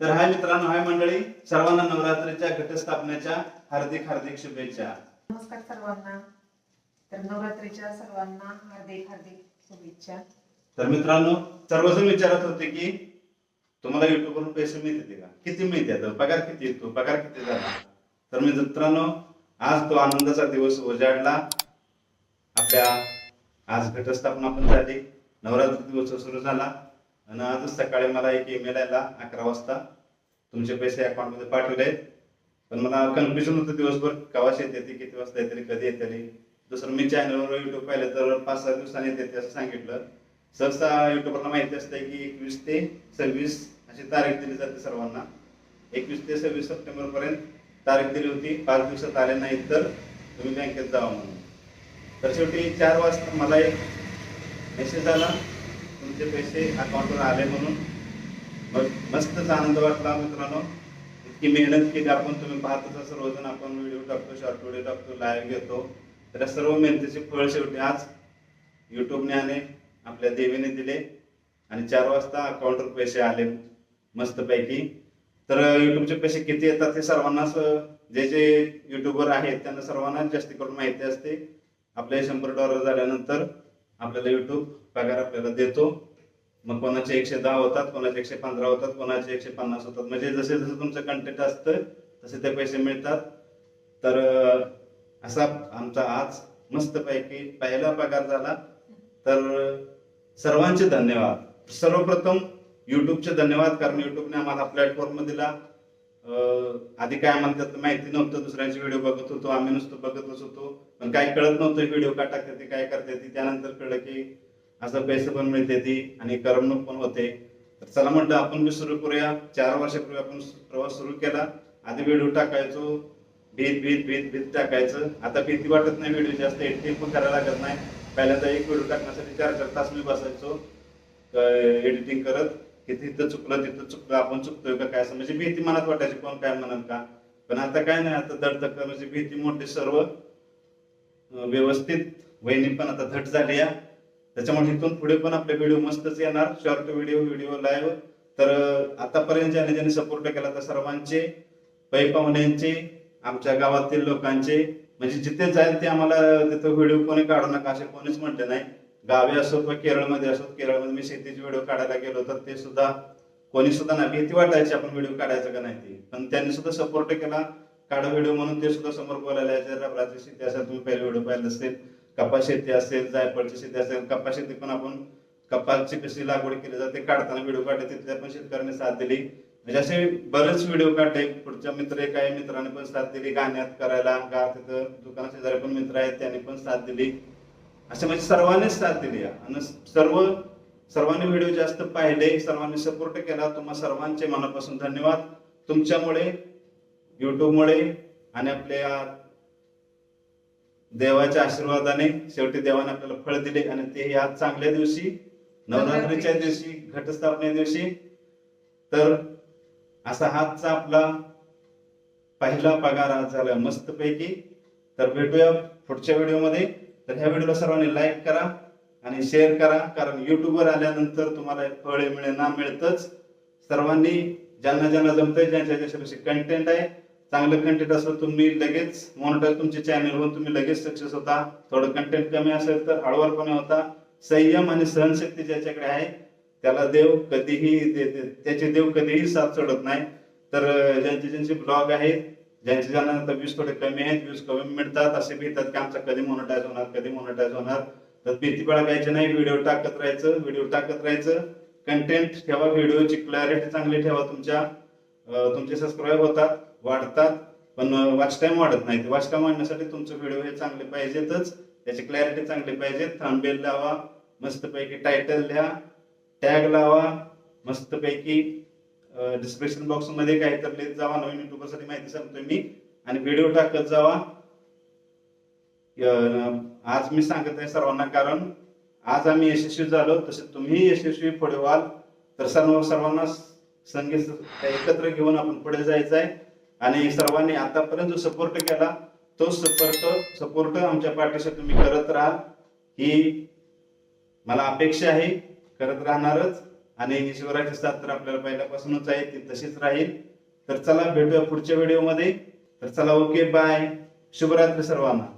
तर हाय मित्रांनो हाय मंडळी. सर्वांना नवरात्रीच्या घटस्थापनेच्या हार्दिक हार्दिक शुभेच्छा. नमस्कार सर्वांना. तर नवरात्रीच्या सर्वांना हार्दिक हार्दिक शुभेच्छा. तर मित्रांनो सर्वजण विचारत होते की तुम्हाला युट्यूब वरून पैसे मिळते का? किती मिळते? पगार किती येतो? पगार किती झाला? तर मी मित्रांनो आज तो आनंदाचा दिवस उजाडला. आपल्या आज घटस्थापना पण झाली. नवरात्री दिवस सुरू झाला. आणि आजच सकाळी मला एक ईमेल आला अकरा वाजता. तुमचे पैसे अकाउंटमध्ये पाठवले आहेत. पण मला कन्फ्युजन होतं दिवसभर. केव्हाच येते ते किती वाजता येते कधी येते दुसरं मी चॅनलवर युट्यूब पाहिलं तर पाच सहा दिवसांनी येते असं सांगितलं. सहसा युट्यूबरला माहिती असते की एकवीस ते सव्वीस अशी तारीख दिली जाते सर्वांना. एकवीस ते सव्वीस सप्टेंबरपर्यंत तारीख दिली होती. पाच दिवसात आले नाहीत तर तुम्ही बँकेत जावा म्हणून. तर शेवटी चार वाजता मला एक मेसेज आला. तुमचे पैसे अकाउंटवर आले म्हणून. मग मस्तच आनंद वाटला मित्रांनो. इतकी मेहनत केली आपण तुम्ही पाहतच असं रोजन आपण व्हिडिओ टाकतो शॉर्ट व्हिडिओ टाकतो लाईव्ह घेतो. तर सर्व मेहनतीचे फळ शेवटी आज युट्यूबने आणि आपल्या देवीने दिले. आणि चार वाजता अकाउंटवर पैसे आले मस्तपैकी. तर युट्यूबचे पैसे किती येतात ते सर्वांनाच जे जे युट्यूबर आहेत त्यांना सर्वांनाच जास्त करून माहिती असते. आपले शंभर डॉलर झाल्यानंतर आपल्याला युट्यूब पगार आपल्याला देतो. मग कोणाचे एकशे दहा होतात कोणाचे एकशे पंधरा होतात कोणाचे एकशे पन्नास होतात. म्हणजे जसे जसं तुमचं कंटेंट असतं तसे ते पैसे मिळतात. तर असा आमचा आज मस्तपैकी पहिला पगार झाला. तर सर्वांचे धन्यवाद. सर्वप्रथम युट्यूबचे धन्यवाद. कारण युट्यूबने आम्हाला प्लॅटफॉर्म दिला. आधी काय म्हणतात माहिती नव्हतं दुसऱ्यांचे व्हिडिओ बघत होतो आम्ही नुसतं बघतच होतो. पण काय कळत नव्हतं व्हिडिओ का टाकते काय करते ती. त्यानंतर कळलं की असं पैसे पण मिळते ती आणि करमणूक पण होते. तर चला म्हटलं आपण बी सुरू करूया. चार वर्षापूर्वी आपण प्रवास सुरू केला. आधी व्हिडिओ टाकायचो. भीत भीत भीत भीत टाकायचं. आता भीती वाटत नाही व्हिडिओ जास्त एडिटिंग पण करायला लागत नाही. पहिल्यांदा एक व्हिडिओ टाकण्यासाठी चार चार तास मी बसायचो. एडिटिंग करत. की तिथं चुकलं तिथं चुकलं आपण चुकतोय का काय असं? म्हणजे भीती मनात वाटायची कोण काय म्हणत का? पण आता काय नाही आता दडतक म्हणजे भीती मोठी सर्व व्यवस्थित. वहिनी पण आता धट झाली आहे त्याच्यामुळे इथून पुढे पण आपले व्हिडिओ मस्तच येणार. Short video video live. तर आतापर्यंत ज्याने ज्याने सपोर्ट केला तर सर्वांचे पै पाहुण्यांचे आमच्या गावातील लोकांचे. म्हणजे जिथे जाईल ते आम्हाला तिथं व्हिडिओ कोणी काढू नका असे कोणीच म्हटले नाही. गावी असो किंवा केरळमध्ये असो केरळमध्ये मी शेतीचे व्हिडिओ काढायला गेलो तर ते सुद्धा कोणी सुद्धा ना भीती वाटायची आपण व्हिडिओ काढायचा का नाही ते. पण त्यांनी सुद्धा सपोर्ट केला. काढा व्हिडिओ म्हणून ते सुद्धा समोर बोलायला यायचे रबराची शेती असेल तुम्ही पहिले व्हिडिओ पाहिले असेल. कपास शेती असेल जायफळची शेती असेल. कपास शेती पण आपण कपासची कशी लागवड केली जाते काढताना व्हिडिओ काढले. तिथल्या पण शेतकऱ्यांनी साथ दिली. म्हणजे असे बरेच व्हिडिओ काढले. पुढच्या मित्र काही मित्रांनी पण साथ दिली. गाण्यात करायला गा तिथं दुकाना शेजारी पण मित्र आहेत त्यांनी पण साथ दिली. असे म्हणजे सर्वांनीच साथ दिली आणि सर्व सर्वांनी व्हिडिओ जास्त पाहिले सर्वांनी सपोर्ट केला तुम्हा सर्वांचे मनापासून धन्यवाद. तुमच्यामुळे युट्यूबमुळे आणि आपल्या देवाच्या आशीर्वादाने शेवटी देवाने आपल्याला फळ दिले आणि ते आज चांगल्या दिवशी नवरात्रीच्या दिवशी घटस्थापने दिवशी. तर असा हातचा आपला पहिला पगार आज झाला मस्तपैकी. तर भेटूया पुढच्या व्हिडिओमध्ये. तर ह्या व्हिडिओला सर्वांनी लाईक करा आणि शेअर करा कारण युट्यूबवर आल्यानंतर तुम्हाला फळे मिळेना मिळतच. सर्वांनी ज्यांना ज्यांना जमतंय ज्यांच्या ज्याच्यापाशी कंटेंट आहे चांगलं कंटेंट असेल तुम्ही लगेच मॉनिटर तुमचे चॅनलवर तुम्ही लगेच सक्सेस होता. थोडं कंटेंट कमी असेल तर हळवारपणे होता. संयम आणि सहनशक्ती ज्याच्याकडे आहे त्याला देव कधीही दे- दे- त्याचे देव कधीही साथ सोडत नाही. तर ज्यांचे ज्यांचे ब्लॉग आहेत ज्यांचे ज्यांना आता व्ह्यूज थोडे कमी आहेत व्ह्यूज कमी मिळतात असे भेटतात की आमचा कधी मोनोटाईज होणार कधी मोनोटाईज होणार. तर भीती बाळगायची नाही व्हिडिओ टाकत राहायचं व्हिडिओ टाकत राहायचं. कंटेंट ठेवा व्हिडिओची क्लॅरिटी चांगली ठेवा तुमच्या. तुमचे सबस्क्राईब होतात वाढतात. पण वॉच टाइम वाढत नाही. वॉच टाइम वाढण्यासाठी तुमचे व्हिडिओ हे चांगले पाहिजेतच. त्याची क्लॅरिटी चांगली पाहिजे थंबेल लावा मस्तपैकी टायटल लिहा टॅग लावा मस्तपैकी डिस्क्रिप्शन बॉक्समध्ये काही तर लिहित जावा नवीन युट्यूबरसाठी माहिती सांगतोय मी. आणि व्हिडिओ टाकत जावा. आज मी सांगत आहे सर्वांना कारण आज आम्ही यशस्वी झालो तसे तुम्ही यशस्वी पुढे व्हाल. तर सर्व सर्वांना संगीत एकत्र घेऊन आपण पुढे जायचं आहे आणि सर्वांनी आतापर्यंत जो सपोर्ट केला तो सपोर्ट सपोर्ट आमच्या पाठीशी तुम्ही करत राहा. ही मला अपेक्षा आहे करत राहणारच. आणि शिवराची साथ तर आपल्याला पहिल्यापासूनच आहे ती तशीच राहील. तर चला भेटूया पुढच्या व्हिडिओमध्ये तर चला ओके बाय शुभरात्री सर्वांना.